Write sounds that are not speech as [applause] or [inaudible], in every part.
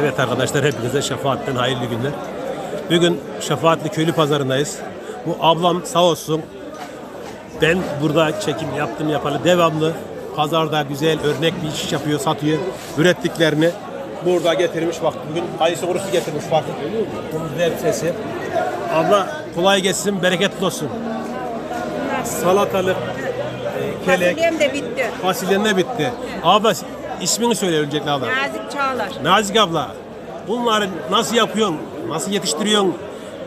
Evet arkadaşlar hepinize Şefaat'ten hayırlı günler. Bugün Şefaatli Köylü Pazarındayız. Bu ablam sağ olsun. Ben burada çekim yaptım yapalı devamlı. Pazarda güzel örnek bir iş yapıyor, satıyor. Ürettiklerini burada getirmiş. Bak bugün kayısı kurusu getirmiş. Bak bunun güzel sesi. Abla kolay gelsin, bereketli olsun. Salatalık, e, kelek, Fasulyem de bitti. fasulyen de bitti. Abla ismini söyle öncelikle abla. Nazik Çağlar. Nazik abla, bunları nasıl yapıyorsun? Nasıl yetiştiriyorsun?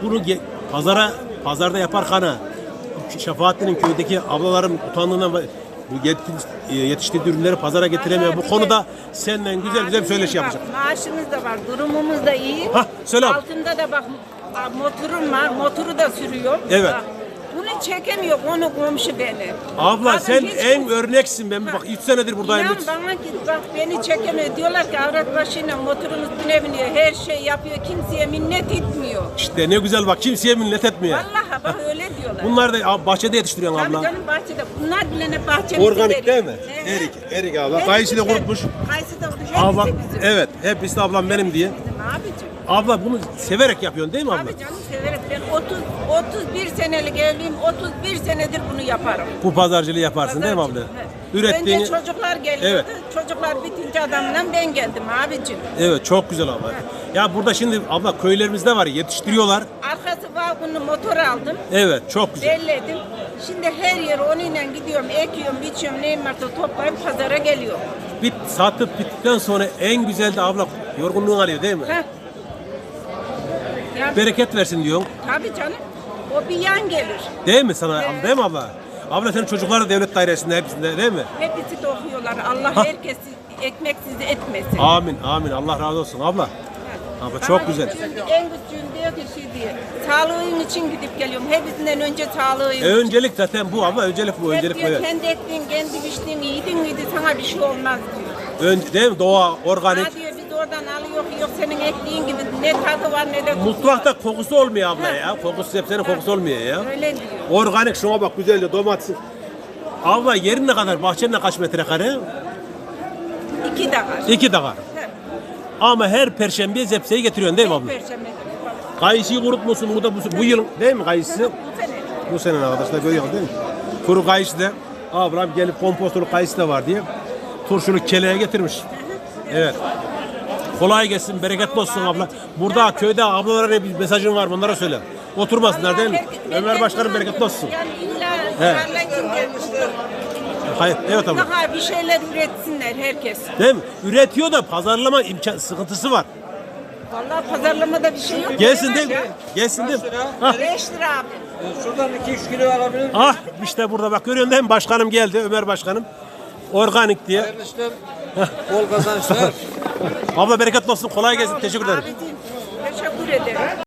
Bunu pazara pazarda yaparken Şefaatli'nin köydeki ablaların utandığından ve bu yet- yetiştirdiği ürünleri pazara getiremiyor. Bu konuda senden güzel güzel bir söyleşi Bak, yapacağım. Maaşımız da var, durumumuz da iyi. Hah, söyle. Altında da bak motorum var, motoru da sürüyor. Evet. Bak, bunu çekemiyor onu komşu beni. Abla Kadın sen hiç- en örneksin. Ben bak 3 senedir buradayım. İnan bana ki bak beni çekemiyor. Diyorlar ki avrat başıyla motorun üstüne biniyor. Her şey yapıyor. Kimseye minnet etmiyor. İşte ne güzel bak kimseye minnet etmiyor. Vallahi bak öyle diyorlar. Bunlar da ab- bahçede yetiştiriyorsun Tabii abla. canım bahçede. Bunlar bile ne bahçemizde Organik değil mi? Evet. Erik, erik abla. Hepsi Kayısı da bizim. kurutmuş. Kayısı da kurutmuş. Abla, Hepsi bizim. evet, hepsi de ablam benim diye. Bizim abicim. Abla bunu severek yapıyorsun değil mi abla? Abi canım severek ben 30 31 senelik evliyim. 31 senedir bunu yaparım. Bu pazarcılığı yaparsın değil mi abla? Pazarcılık, evet. Ürettiğini... Önce çocuklar geliyordu. Çocuklar bitince adamla ben geldim abicim. Evet çok güzel abla. Ya burada şimdi abla köylerimizde var yetiştiriyorlar. Arkası vagonlu motor aldım. Evet çok güzel. Belledim. Şimdi her yere onunla gidiyorum, ekiyorum, biçiyorum, neyim varsa toplayıp pazara geliyorum. Bit, satıp bittikten sonra en güzel de abla yorgunluğunu alıyor değil mi? Heh. Ya, Bereket versin diyorsun. tabii canım. O bir yan gelir. Değil mi sana? Evet. Değil mi abla? Abla senin çocuklar da devlet dairesinde hepsinde değil mi? Hepsi de okuyorlar. Allah Ha. herkesi ekmeksiz etmesin. Amin amin Allah razı olsun abla. Abla çok Bana güzel. küçüğün, En küçüğün diyor ki şey diye. Sağlığın için gidip geliyorum. Hepsinden önce sağlığın E, öncelik zaten bu abla öncelik bu Hep öncelik bu diyor evet. kendi ektiğin, kendi biçtiğin yedin miydi sana bir şey olmaz diyor. Önce, değil mi? Doğa, organik. Ha diyor oradan alıyor yok senin ektiğin gibi ne tadı var ne de kokusu Mutfakta kokusu olmuyor abla ya. Kokusu hep senin kokusu olmuyor ya. Öyle diyor. Organik şuna bak güzelce domates. Abla yerin ne kadar? Bahçenin ne kaç metrekare? İki de var. İki dakar. Ama her perşembe zepseyi getiriyorsun değil mi abla? Perşembe. Kayısıyı kurutmuşsun burada bu, bu yıl değil mi kayısı? Bu sene. Bu sene arkadaşlar görüyorsunuz değil mi? Kuru kayısı da ablam gelip kompostolu kayısı da var diye turşulu keleğe getirmiş. Evet. Kolay gelsin, bereketli olsun abla. Burada köyde ablalara ne bir mesajın var mı? Onlara söyle. Oturmasınlar değil mi? Ömer Başkanım bereketli olsun. Yani illa He. Hayır, evet abla. Daha bir şeyler üretsinler herkes. Değil mi? Üretiyor da pazarlama imkan sıkıntısı var. Vallahi pazarlamada bir şey yok. Gelsin değil mi? Gelsin değil mi? Hah. 5 lira abi. Şuradan 2-3 kilo alabilir miyim? Ah işte burada bak görüyorsun değil mi? Başkanım geldi, Ömer Başkanım. Organik diye. Hayırlı işler, bol kazançlar. [laughs] Abla bereketli olsun, kolay gelsin. Teşekkür ederim. Teşekkür ederim.